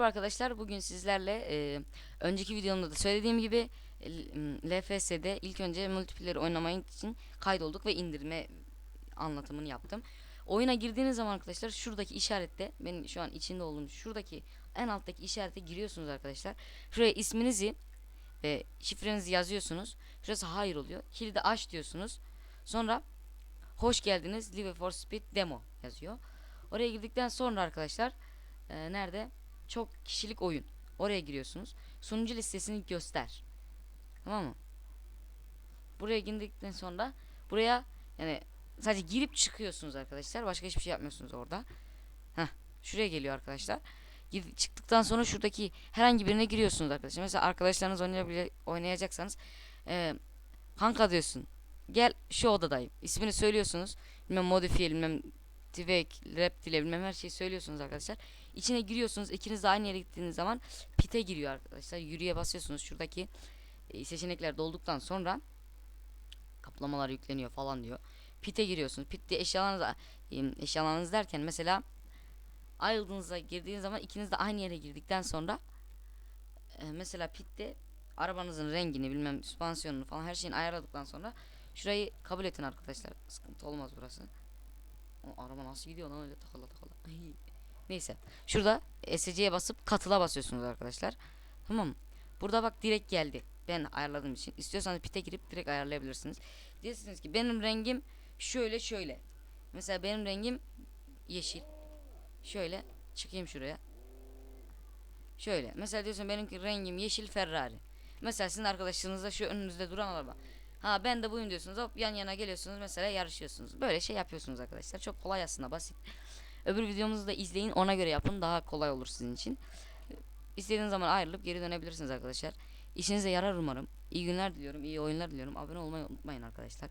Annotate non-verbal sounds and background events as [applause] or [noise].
Merhaba arkadaşlar. Bugün sizlerle e, önceki videomda da söylediğim gibi LFS'de ilk önce multiplayer oynamak için kaydolduk ve indirme anlatımını yaptım. Oyuna girdiğiniz zaman arkadaşlar şuradaki işarette benim şu an içinde olduğum şuradaki en alttaki işarete giriyorsunuz arkadaşlar. Şuraya isminizi ve şifrenizi yazıyorsunuz. Şurası hayır oluyor. Kilidi aç diyorsunuz. Sonra hoş geldiniz Live for Speed demo yazıyor. Oraya girdikten sonra arkadaşlar e, nerede? Çok kişilik oyun. Oraya giriyorsunuz. Sunucu listesini göster. Tamam mı? Buraya girdikten sonra buraya yani sadece girip çıkıyorsunuz arkadaşlar. Başka hiçbir şey yapmıyorsunuz orada. Heh, şuraya geliyor arkadaşlar. Gir- çıktıktan sonra şuradaki herhangi birine giriyorsunuz arkadaşlar. Mesela arkadaşlarınız oynayabile- oynayacaksanız e, kanka diyorsun. Gel şu odadayım. İsmini söylüyorsunuz. Bilmem modifiye bilmem Tvek, rap dile bilmem her şeyi söylüyorsunuz arkadaşlar. İçine giriyorsunuz. İkiniz de aynı yere gittiğiniz zaman pite giriyor arkadaşlar. Yürüye basıyorsunuz. Şuradaki e, seçenekler dolduktan sonra kaplamalar yükleniyor falan diyor. Pite giriyorsunuz. Pitte eşyalarınız e, eşyalarınız derken mesela ayrıldığınızda girdiğiniz zaman ikiniz de aynı yere girdikten sonra e, mesela pitte arabanızın rengini bilmem süspansiyonunu falan her şeyini ayarladıktan sonra şurayı kabul edin arkadaşlar. Sıkıntı olmaz burası. Araba nasıl gidiyor lan öyle takıla. [laughs] Ay. Neyse. Şurada SC'ye basıp katıla basıyorsunuz arkadaşlar. Tamam? Burada bak direkt geldi. Ben ayarladığım için. İstiyorsanız pite girip direkt ayarlayabilirsiniz. Diyorsunuz ki benim rengim şöyle şöyle. Mesela benim rengim yeşil. Şöyle çıkayım şuraya. Şöyle. Mesela diyorsun benim rengim yeşil Ferrari. Mesela sizin arkadaşlarınızda şu önünüzde duran araba. Ha ben de buyum diyorsunuz. Hop yan yana geliyorsunuz mesela yarışıyorsunuz. Böyle şey yapıyorsunuz arkadaşlar. Çok kolay aslında basit. Öbür videomuzu da izleyin. Ona göre yapın. Daha kolay olur sizin için. İstediğiniz zaman ayrılıp geri dönebilirsiniz arkadaşlar. İşinize yarar umarım. İyi günler diliyorum. iyi oyunlar diliyorum. Abone olmayı unutmayın arkadaşlar.